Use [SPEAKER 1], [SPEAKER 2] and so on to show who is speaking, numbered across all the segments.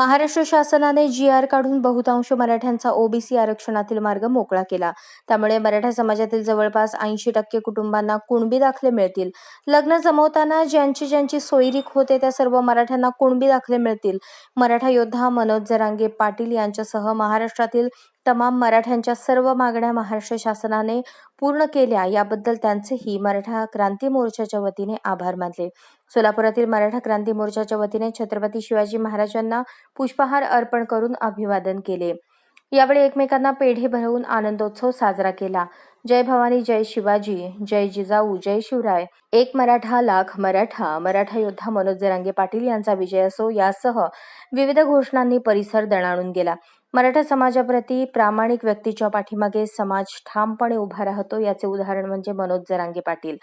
[SPEAKER 1] महाराष्ट्र शासनाने जी आर काढून बहुतांश मराठ्यांचा ओबीसी आरक्षणातील मार्ग मोकळा केला. त्यामुळे मराठा समाजातील जवळपास ऐंशी टक्के कुटुंबांना कुणबी दाखले मिळतील. लग्न जमवताना ज्यांची ज्यांची सोयरीक होते त्या सर्व मराठ्यांना कुणबी दाखले मिळतील. मराठा योद्धा मनोज जरांगे पाटील यांच्यासह महाराष्ट्रातील तमाम मराठ्यांच्या सर्व मागण्या महाराष्ट्र शासनाने पूर्ण केल्या. याबद्दल त्यांचेही मराठा क्रांती मोर्चाच्या वतीने आभार मानले. सोलापुरातील मराठा क्रांती मोर्चाच्या वतीने छत्रपती शिवाजी महाराजांना पुष्पहार अर्पण करून अभिवादन केले. यावेळी एकमेकांना पेढे भरवून आनंदोत्सव साजरा केला. जय भवानी जय शिवाजी जय जिजाऊ जय शिवराय. एक मराठा लाख मराठा मराठा योद्धा मनोज जरांगे पाटील यांचा विजय असो यासह विविध घोषणांनी परिसर दणाणून गेला. मराठा समाजाप्रती प्रामाणिक व्यक्तीच्या पाठीमागे समाज ठामपणे उभा राहतो याचे उदाहरण म्हणजे मनोज जरांगे पाटील.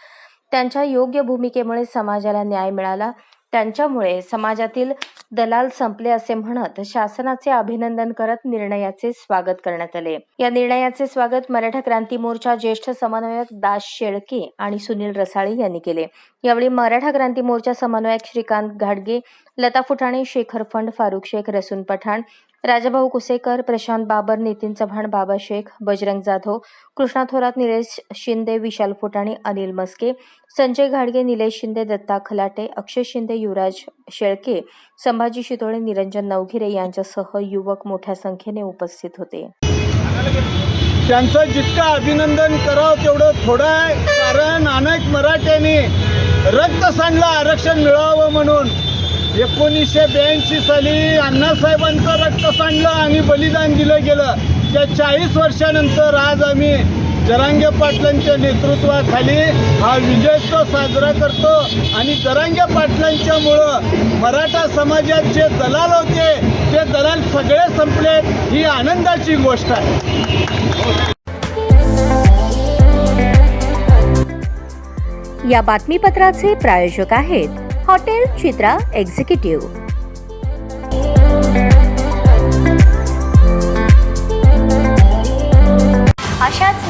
[SPEAKER 1] त्यांच्या योग्य भूमिकेमुळे समाजाला न्याय मिळाला. त्यांच्यामुळे समाजातील दलाल संपले असे म्हणत शासनाचे अभिनंदन करत निर्णयाचे स्वागत करण्यात आले. या निर्णयाचे स्वागत मराठा क्रांती मोर्चा ज्येष्ठ समन्वयक दास शेळके आणि सुनील रसाळे यांनी केले. यावेळी मराठा क्रांती मोर्चा समन्वयक श्रीकांत घाडगे लता फुटाणे शेखर फंड फारुख शेख रसून पठाण राजाभाऊ कुसेकर प्रशांत बाबर नितीन चव्हाण बाबा शेख बजरंग जाधव कृष्णा थोरात निलेश शिंदे विशाल फुटाणे अनिल मस्के संजय घाडगे निलेश शिंदे दत्ता खलाटे अक्षय शिंदे युवराज शेळके संभाजी शितोळे निरंजन नवघिरे यांच्यासह युवक मोठ्या संख्येने उपस्थित होते.
[SPEAKER 2] त्यांचं जितकं अभिनंदन करावं तेवढं थोडं आहे. कारण अनेक मराठ्यांनी रक्त सांडलं आरक्षण मिळावं म्हणून. एकोणीसशे ब्याऐंशी साली अण्णासाहेबांचं रक्त सांडलं आणि बलिदान दिलं गेलं. त्या चाळीस वर्षानंतर आज आम्ही जरांगे पाटलांच्या नेतृत्वाखाली हा विजयोत्सव साजरा करतो. आणि जरांगे पाटलांच्यामुळं मराठा समाजात जे दलाल होते ते दलाल सगळे संपले. ही आनंदाची गोष्ट आहे.
[SPEAKER 3] या बातमीपत्राचे प्रायोजक आहेत हॉटेल चित्रा एक्झिक्युटिव्ह.